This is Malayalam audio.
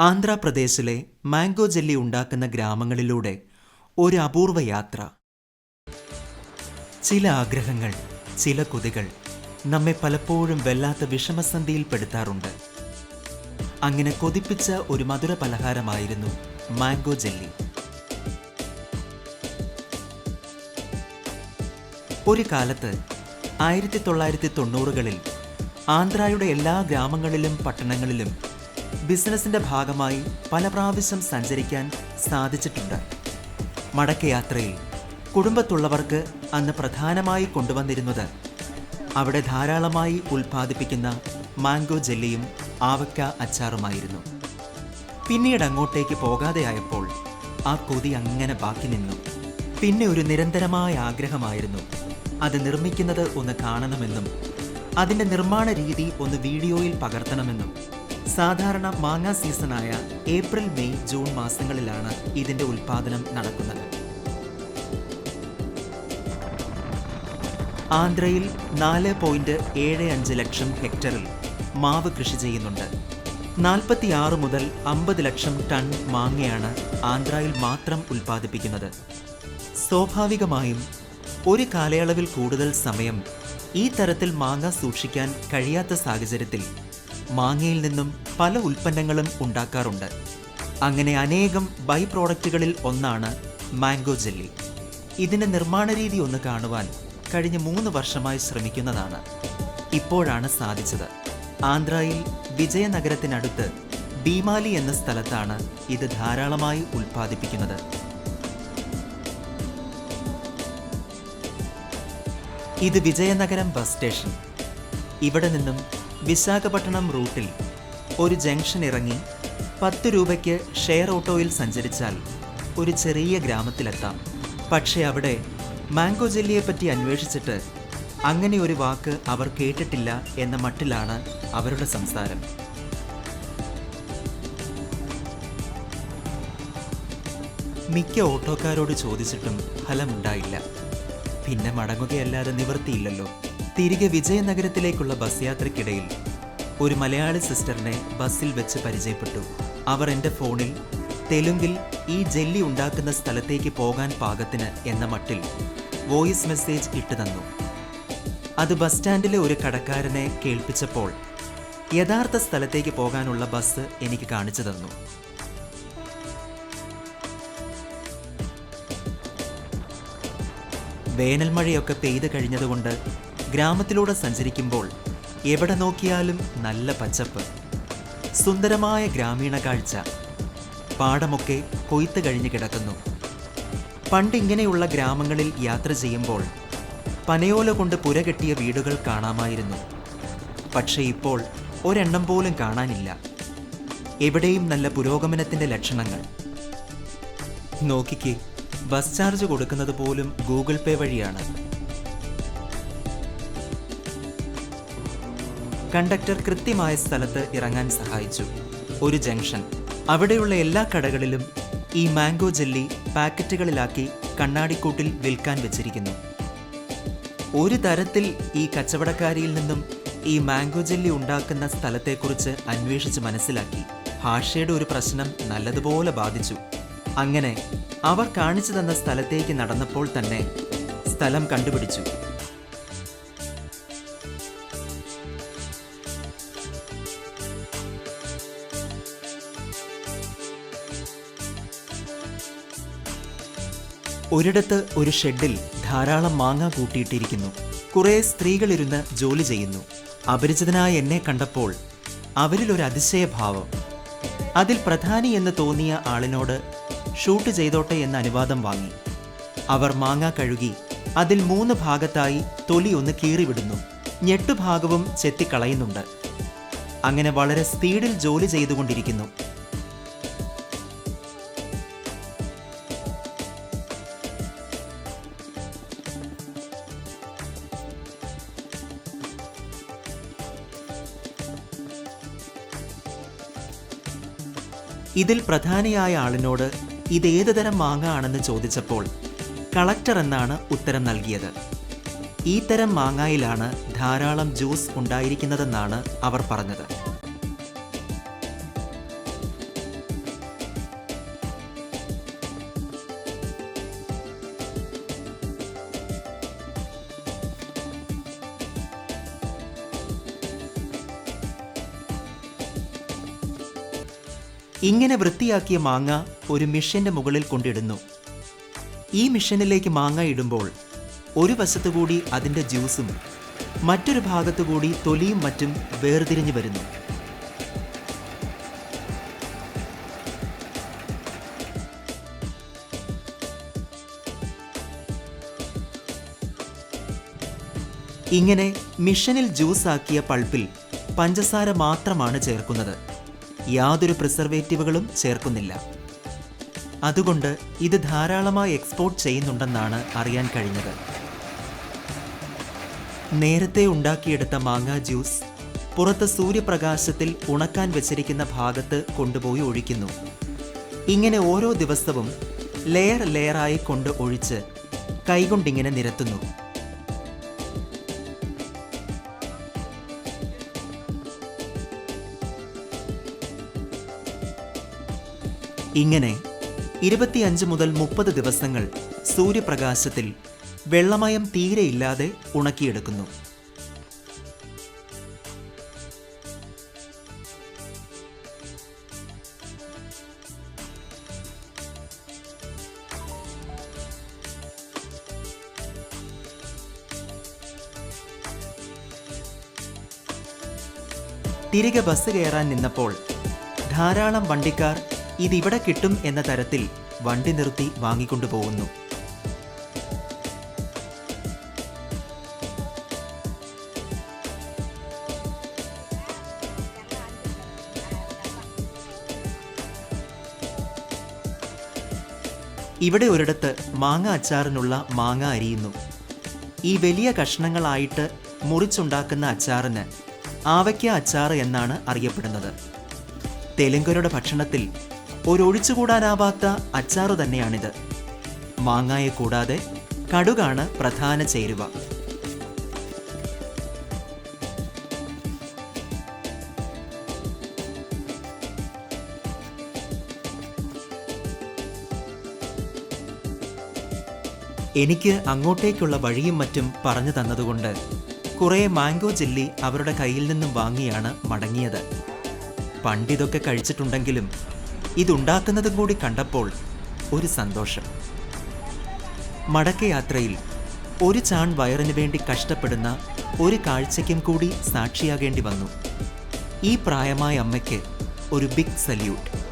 ആന്ധ്രാപ്രദേശിലെ മാംഗോ ജെല്ലി ഉണ്ടാക്കുന്ന ഗ്രാമങ്ങളിലൂടെ ഒരു അപൂർവ യാത്ര. ചില ആഗ്രഹങ്ങൾ ചില കൊതികൾ നമ്മെ പലപ്പോഴും വല്ലാത്ത വിഷമസന്ധിയിൽപ്പെടുത്താറുണ്ട് അങ്ങനെ കൊതിപ്പിച്ച ഒരു മധുര പലഹാരമായിരുന്നു മാംഗോ ജെല്ലി. ഒരു കാലത്ത് ആയിരത്തി തൊള്ളായിരത്തി തൊണ്ണൂറുകളിൽ ആന്ധ്രയുടെ എല്ലാ ഗ്രാമങ്ങളിലും പട്ടണങ്ങളിലും ബിസിനസിന്റെ ഭാഗമായി പല പ്രാവശ്യം സഞ്ചരിക്കാൻ സാധിച്ചിട്ടുണ്ട്. മടക്കയാത്രയിൽ കുടുംബത്തുള്ളവർക്ക് അന്ന് പ്രധാനമായി കൊണ്ടുവന്നിരുന്നത് അവിടെ ധാരാളമായി ഉൽപ്പാദിപ്പിക്കുന്ന മാംഗോ ജെല്ലിയും ആവക്ക അച്ചാറുമായിരുന്നു. പിന്നീട് അങ്ങോട്ടേക്ക് പോകാതെയായപ്പോൾ ആ കൊതി അങ്ങനെ ബാക്കി നിന്നു. പിന്നെ ഒരു നിരന്തരമായ ആഗ്രഹമായിരുന്നു. അത് നിർമ്മിക്കുന്നത് ഒന്ന് കാണണമെന്നും അതിന്റെ നിർമ്മാണ രീതി ഒന്ന് വീഡിയോയിൽ പകർത്തണമെന്നും. സാധാരണ മാങ്ങ സീസണായ ഏപ്രിൽ മെയ് ജൂൺ മാസങ്ങളിലാണ് ഇതിന്റെ ഉൽപാദനം നടക്കുന്നത്. ആന്ധ്രയിൽ നാല് പോയിന്റ് ഏഴ് അഞ്ച് ലക്ഷം ഹെക്ടറിൽ മാവ് കൃഷി ചെയ്യുന്നുണ്ട്. നാൽപ്പത്തിയാറ് മുതൽ അമ്പത് ലക്ഷം ടൺ മാങ്ങയാണ് ആന്ധ്രയിൽ മാത്രം ഉൽപ്പാദിപ്പിക്കുന്നത് സ്വാഭാവികമായും ഒരു കാലയളവിൽ കൂടുതൽ സമയം ഈ തരത്തിൽ മാങ്ങ സൂക്ഷിക്കാൻ കഴിയാത്ത സാഹചര്യത്തിൽ മാങ്ങയിൽ നിന്നും പല ഉൽപ്പന്നങ്ങളും ഉണ്ടാക്കാറുണ്ട്. അങ്ങനെ അനേകം ബൈ പ്രോഡക്റ്റുകളിൽ ഒന്നാണ് മാംഗോ ജെല്ലി. ഇതിന്റെ നിർമ്മാണ രീതി ഒന്ന് കാണുവാൻ കഴിഞ്ഞ മൂന്ന് വർഷമായി ശ്രമിക്കുന്നതാണ്. ഇപ്പോഴാണ് സാധിച്ചത്. ആന്ധ്രയിൽ വിജയനഗരത്തിനടുത്ത് ബീമാലി എന്ന സ്ഥലത്താണ് ഇത് ധാരാളമായി ഉൽപ്പാദിപ്പിക്കുന്നത്. ഇത് വിജയനഗരം ബസ് സ്റ്റേഷൻ. ഇവിടെ നിന്നും വിശാഖപട്ടണം റൂട്ടിൽ ഒരു ജംഗ്ഷൻ ഇറങ്ങി പത്ത് രൂപയ്ക്ക് ഷെയർ ഓട്ടോയിൽ സഞ്ചരിച്ചാൽ ഒരു ചെറിയ ഗ്രാമത്തിലെത്താം. പക്ഷേ അവിടെ മാംഗോ ജെല്ലിയെപ്പറ്റി അന്വേഷിച്ചിട്ട് അങ്ങനെ ഒരു വാക്ക് അവർ കേട്ടിട്ടില്ല എന്ന മട്ടിലാണ് അവരുടെ സംസാരം. മിക്ക ഓട്ടോക്കാരോട് ചോദിച്ചിട്ടും ഫലമുണ്ടായില്ല. പിന്നെ മടങ്ങുകയല്ലാതെ നിവൃത്തിയില്ലല്ലോ. തിരികെ വിജയനഗരത്തിലേക്കുള്ള ബസ് യാത്രയ്ക്കിടയിൽ ഒരു മലയാളി സിസ്റ്ററിനെ ബസ്സിൽ വെച്ച് പരിചയപ്പെട്ടു. അവർ എന്റെ ഫോണിൽ തെലുങ്കിൽ ഈ ജെല്ലി ഉണ്ടാക്കുന്ന സ്ഥലത്തേക്ക് പോകാൻ പാകത്തിന് എന്ന മട്ടിൽ വോയിസ് മെസ്സേജ് ഇട്ടു തന്നു. അത് ബസ് സ്റ്റാൻഡിലെ ഒരു കടക്കാരനെ കേൾപ്പിച്ചപ്പോൾ യഥാർത്ഥ സ്ഥലത്തേക്ക് പോകാനുള്ള ബസ് എനിക്ക് കാണിച്ചു തന്നു. വേനൽ മഴയൊക്കെ പെയ്ത് കഴിഞ്ഞതുകൊണ്ട് ഗ്രാമത്തിലൂടെ സഞ്ചരിക്കുമ്പോൾ എവിടെ നോക്കിയാലും നല്ല പച്ചപ്പ് സുന്ദരമായ ഗ്രാമീണ കാഴ്ച. പാടമൊക്കെ കൊയ്ത്ത് കഴിഞ്ഞ് കിടക്കുന്നു. പണ്ട് ഇങ്ങനെയുള്ള ഗ്രാമങ്ങളിൽ യാത്ര ചെയ്യുമ്പോൾ പനയോല കൊണ്ട് പുര കെട്ടിയ വീടുകൾ കാണാമായിരുന്നു. പക്ഷേ ഇപ്പോൾ ഒരെണ്ണം പോലും കാണാനില്ല. എവിടെയും നല്ല പുരോഗമനത്തിന്റെ ലക്ഷണങ്ങൾ. നോക്കിക്ക് ബസ് ചാർജ് കൊടുക്കുന്നത് പോലും ഗൂഗിൾ പേ വഴിയാണ്. കണ്ടക്ടർ കൃത്യമായ സ്ഥലത്ത് ഇറങ്ങാൻ സഹായിച്ചു. ഒരു ജംഗ്ഷൻ. അവിടെയുള്ള എല്ലാ കടകളിലും ഈ മാംഗോ ജെല്ലി പാക്കറ്റുകളിലാക്കി കണ്ണാടിക്കൂട്ടിൽ വിൽക്കാൻ വെച്ചിരിക്കുന്നു. ഒരു തരത്തിൽ ഈ കച്ചവടക്കാരിയിൽ നിന്നും ഈ മാംഗോ ജെല്ലി ഉണ്ടാക്കുന്ന സ്ഥലത്തെക്കുറിച്ച് അന്വേഷിച്ച് മനസ്സിലാക്കി. ഭാഷയുടെ ഒരു പ്രശ്നം നല്ലതുപോലെ ബാധിച്ചു. അങ്ങനെ അവർ കാണിച്ചു തന്ന സ്ഥലത്തേക്ക് നടന്നപ്പോൾ തന്നെ സ്ഥലം കണ്ടുപിടിച്ചു. ഒരിടത്ത് ഒരു ഷെഡിൽ ധാരാളം മാങ്ങ കൂട്ടിയിട്ടിരിക്കുന്നു. കുറെ സ്ത്രീകളിരുന്ന് ജോലി ചെയ്യുന്നു. അപരിചിതനായ എന്നെ കണ്ടപ്പോൾ അവരിൽ ഒരു അതിശയഭാവം. അതിൽ പ്രധാനി എന്ന് തോന്നിയ ആളിനോട് ഷൂട്ട് ചെയ്തോട്ടെ എന്ന അനുവാദം വാങ്ങി. അവർ മാങ്ങ കഴുകി അതിൽ മൂന്ന് ഭാഗത്തായി തൊലി ഒന്ന് കീറിവിടുന്നു. ഞെട്ടുഭാഗവും ചെത്തിക്കളയുന്നുണ്ട്. അങ്ങനെ വളരെ സ്പീഡിൽ ജോലി ചെയ്തുകൊണ്ടിരിക്കുന്നു. ഇതിൽ പ്രധാനിയായ ആളിനോട് ഇതേത് തരം മാങ്ങ ആണെന്ന് ചോദിച്ചപ്പോൾ കളക്ടർ എന്നാണ് ഉത്തരം നൽകിയത്. ഈ തരം മാങ്ങായിലാണ് ധാരാളം ജ്യൂസ് ഉണ്ടായിരിക്കുന്നതെന്നാണ് അവർ പറഞ്ഞത്. ഇങ്ങനെ വൃത്തിയാക്കിയ മാങ്ങ ഒരു മിഷന്റെ മുകളിൽ കൊണ്ടിടുന്നു. ഈ മിഷനിലേക്ക് മാങ്ങ ഇടുമ്പോൾ ഒരു വശത്തുകൂടി അതിന്റെ ജ്യൂസും മറ്റൊരു ഭാഗത്തുകൂടി തൊലിയും മറ്റും വേർതിരിഞ്ഞു വരുന്നു. ഇങ്ങനെ മിഷനിൽ ജ്യൂസാക്കിയ പൾപ്പിൽ പഞ്ചസാര മാത്രമാണ് ചേർക്കുന്നത്. യാതൊരു പ്രിസർവേറ്റീവുകളും ചേർക്കുന്നില്ല. അതുകൊണ്ട് ഇത് ധാരാളമായി എക്സ്പോർട്ട് ചെയ്യുന്നുണ്ടെന്നാണ് അറിയാൻ കഴിഞ്ഞത്. നേരത്തെ ഉണ്ടാക്കിയെടുത്ത മാങ്ങാ ജ്യൂസ് പുറത്ത് സൂര്യപ്രകാശത്തിൽ ഉണക്കാൻ വെച്ചിരിക്കുന്ന ഭാഗത്ത് കൊണ്ടുപോയി ഒഴിക്കുന്നു. ഇങ്ങനെ ഓരോ ദിവസവും ലെയർ ലെയറായി കൊണ്ട് ഒഴിച്ച് കൈകൊണ്ടിങ്ങനെ നിരത്തുന്നു. ഇങ്ങനെ ഇരുപത്തിയഞ്ച് മുതൽ മുപ്പത് ദിവസങ്ങൾ സൂര്യപ്രകാശത്തിൽ വെള്ളമയം തീരെയില്ലാതെ ഉണക്കിയെടുക്കുന്നു. തിരികെ ബസ് കയറാൻ നിന്നപ്പോൾ ധാരാളം വണ്ടിക്കാർ ഇതിവിടെ കിട്ടും എന്ന തരത്തിൽ വണ്ടി നിർത്തി വാങ്ങിക്കൊണ്ടുപോകുന്നു. ഇവിടെ ഒരിടത്ത് മാങ്ങ അച്ചാറിനുള്ള മാങ്ങ അരിയുന്നു. ഈ വലിയ കഷ്ണങ്ങളായിട്ട് മുറിച്ചുണ്ടാക്കുന്ന അച്ചാറിന് ആവയ്ക്ക അച്ചാറ് എന്നാണ് അറിയപ്പെടുന്നത്. തെലുങ്കരുടെ ഭക്ഷണത്തിൽ ഒരൊഴിച്ചുകൂടാനാവാത്ത അച്ചാറു തന്നെയാണിത്. മാങ്ങായെ കൂടാതെ കടുകാണ് പ്രധാന ചേരുവ. എനിക്ക് അങ്ങോട്ടേക്കുള്ള വഴിയും മറ്റും പറഞ്ഞു തന്നതുകൊണ്ട് കുറേ മാംഗോ ജെല്ലി അവരുടെ കയ്യിൽ നിന്നും വാങ്ങിയാണ് മടങ്ങിയത്. പണ്ടിതൊക്കെ കഴിച്ചിട്ടുണ്ടെങ്കിലും ഇതുണ്ടാക്കുന്നതും കൂടി കണ്ടപ്പോൾ ഒരു സന്തോഷം. മടക്കയാത്രയിൽ ഒരു ചാൺ വയറിന് വേണ്ടി കഷ്ടപ്പെടുന്ന ഒരു കാഴ്ചയ്ക്കും കൂടി സാക്ഷിയാകേണ്ടി വന്നു. ഈ പ്രായമായ അമ്മയ്ക്ക് ഒരു ബിഗ് സല്യൂട്ട്.